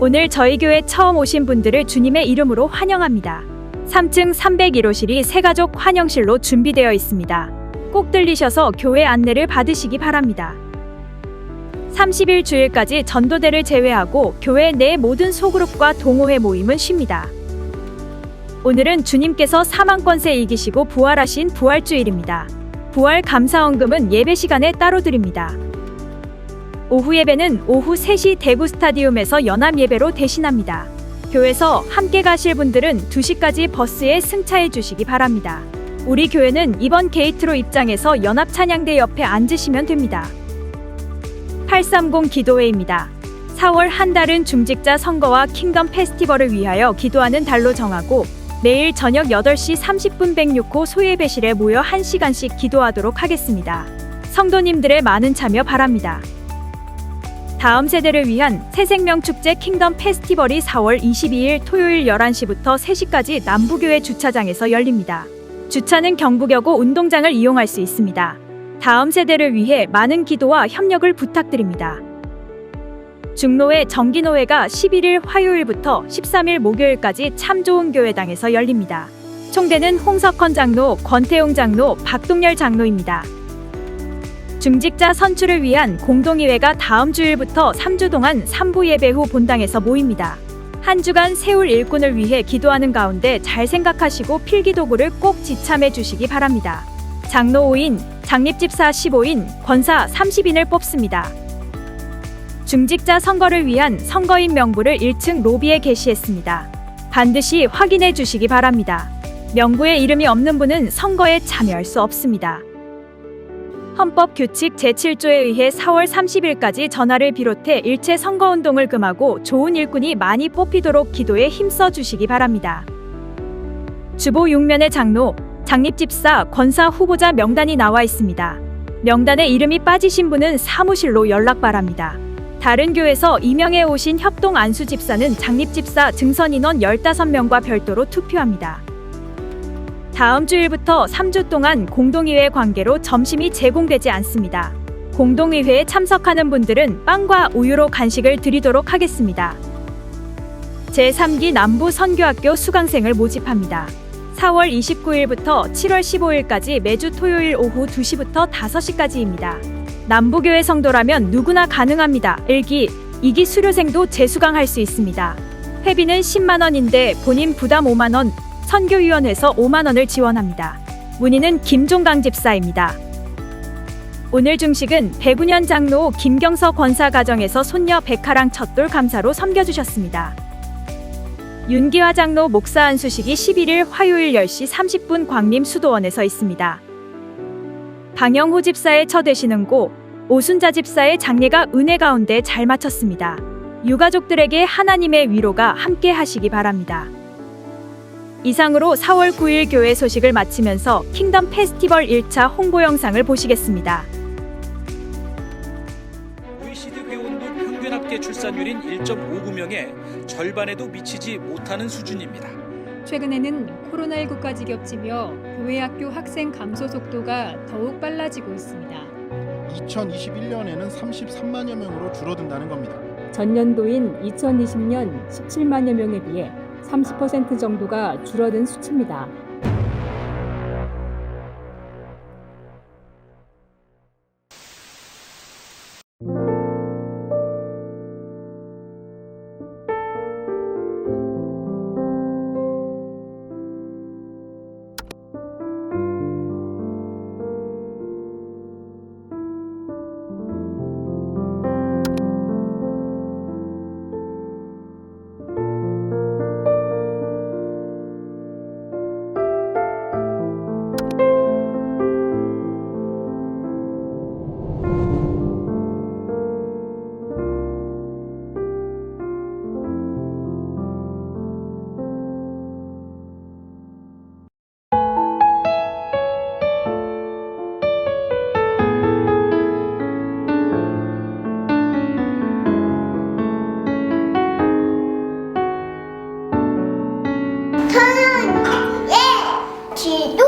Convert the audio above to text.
오늘 저희 교회 처음 오신 분들을 주님의 이름으로 환영합니다. 3층 301호실이 새가족 환영실로 준비되어 있습니다. 꼭 들리셔서 교회 안내를 받으시기 바랍니다. 30일 주일까지 전도대를 제외하고 교회 내 모든 소그룹과 동호회 모임은 쉽니다. 오늘은 주님께서 사망권세 이기시고 부활하신 부활주일입니다. 부활 감사원금은 예배 시간에 따로 드립니다. 오후 예배는 오후 3시 대구 스타디움에서 연합 예배로 대신합니다. 교회에서 함께 가실 분들은 2시까지 버스에 승차해 주시기 바랍니다. 우리 교회는 이번 게이트로 입장해서 연합 찬양대 옆에 앉으시면 됩니다. 830 기도회입니다. 4월 한 달은 중직자 선거와 킹덤 페스티벌을 위하여 기도하는 달로 정하고 매일 저녁 8시 30분 106호 소예배실에 모여 1시간씩 기도하도록 하겠습니다. 성도님들의 많은 참여 바랍니다. 다음 세대를 위한 새생명 축제 킹덤 페스티벌이 4월 22일 토요일 11시부터 3시까지 남부교회 주차장에서 열립니다. 주차는 경부여고 운동장을 이용할 수 있습니다. 다음 세대를 위해 많은 기도와 협력을 부탁드립니다. 중로회 정기노회가 11일 화요일부터 13일 목요일까지 참 좋은 교회당에서 열립니다. 총대는 홍석헌 장로, 권태용 장로, 박동열 장로입니다. 중직자 선출을 위한 공동의회가 다음 주일부터 3주 동안 3부 예배 후 본당에서 모입니다. 한 주간 세울 일꾼을 위해 기도하는 가운데 잘 생각하시고 필기도구를 꼭 지참해 주시기 바랍니다. 장로 5인, 장립집사 15인, 권사 30인을 뽑습니다. 중직자 선거를 위한 선거인 명부를 1층 로비에 게시했습니다. 반드시 확인해 주시기 바랍니다. 명부에 이름이 없는 분은 선거에 참여할 수 없습니다. 헌법 규칙 제7조에 의해 4월 30일까지 전화를 비롯해 일체 선거운동을 금하고 좋은 일꾼이 많이 뽑히도록 기도에 힘써 주시기 바랍니다. 주보 6면의 장로, 장립집사, 권사 후보자 명단이 나와 있습니다. 명단에 이름이 빠지신 분은 사무실로 연락 바랍니다. 다른 교에서 임명해 오신 협동 안수 집사는 장립집사 증선 인원 15명과 별도로 투표합니다. 다음 주일부터 3주 동안 공동의회 관계로 점심이 제공되지 않습니다. 공동의회에 참석하는 분들은 빵과 우유로 간식을 드리도록 하겠습니다. 제3기 남부 선교학교 수강생을 모집합니다. 4월 29일부터 7월 15일까지 매주 토요일 오후 2시부터 5시까지입니다. 남부교회 성도라면 누구나 가능합니다. 1기, 2기 수료생도 재수강할 수 있습니다. 회비는 10만 원인데 본인 부담 5만 원, 선교위원회에서 5만 원을 지원합니다. 문의는 김종강 집사입니다. 오늘 중식은 배구년 장로 김경서 권사 가정에서 손녀 백하랑 첫돌 감사로 섬겨주셨습니다. 윤기화 장로 목사 안수식이 11일 화요일 10시 30분 광림 수도원에서 있습니다. 방영호 집사의 처되시는 곳, 오순자 집사의 장례가 은혜 가운데 잘 마쳤습니다. 유가족들에게 하나님의 위로가 함께 하시기 바랍니다. 이상으로 4월 9일 교회 소식을 마치면서 킹덤 페스티벌 1차 홍보 영상을 보시겠습니다. OECD 회원국 평균 합계 출산율인 1.59명의 절반에도 미치지 못하는 수준입니다. 최근에는 코로나19까지 겹치며 교회 학교 학생 감소 속도가 더욱 빨라지고 있습니다. 2021년에는 33만여 명으로 줄어든다는 겁니다. 전년도인 2020년 17만여 명에 비해 30% 정도가 줄어든 수치입니다. 저는 예 지도